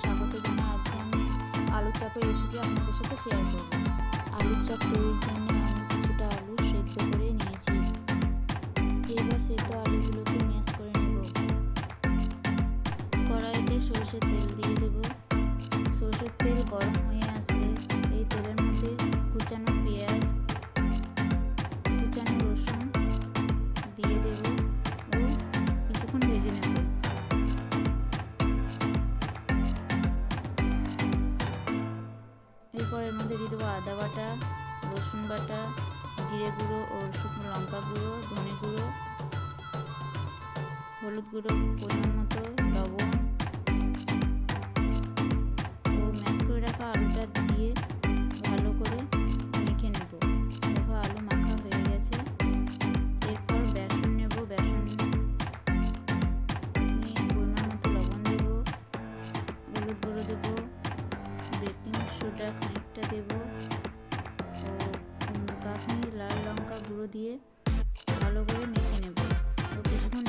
স্বাগত জানা আজকে আমি আলু চপের রেসিপি আপনাদের সাথে শেয়ার করব। আলু চপ তৈরির জন্য এরপর এর মধ্যে দিয়ে দেবো আদা বাটা, রসুন বাটা, জিরে গুঁড়ো ও শুকনো লঙ্কা গুঁড়ো, ধনে গুঁড়ো, হলুদ গুঁড়ো, পরিমাণ মতো লবণ ও ম্যাশ করে রাখা আলুটা দিয়ে ভালো করে মেখে নেব। দেখো আলু মাখা হয়ে গেছে। এরপর বেসন নেব, বেসন নিয়ে পরিমাণ মতো লবণ দেব, হলুদ গুঁড়ো দেবো, বেকিং সোডা খানিকটা দেব। ও কাশ্মীরি লাল লঙ্কা গুঁড়ো দিয়ে ভালো করে মেখে নেব। কিছুক্ষণ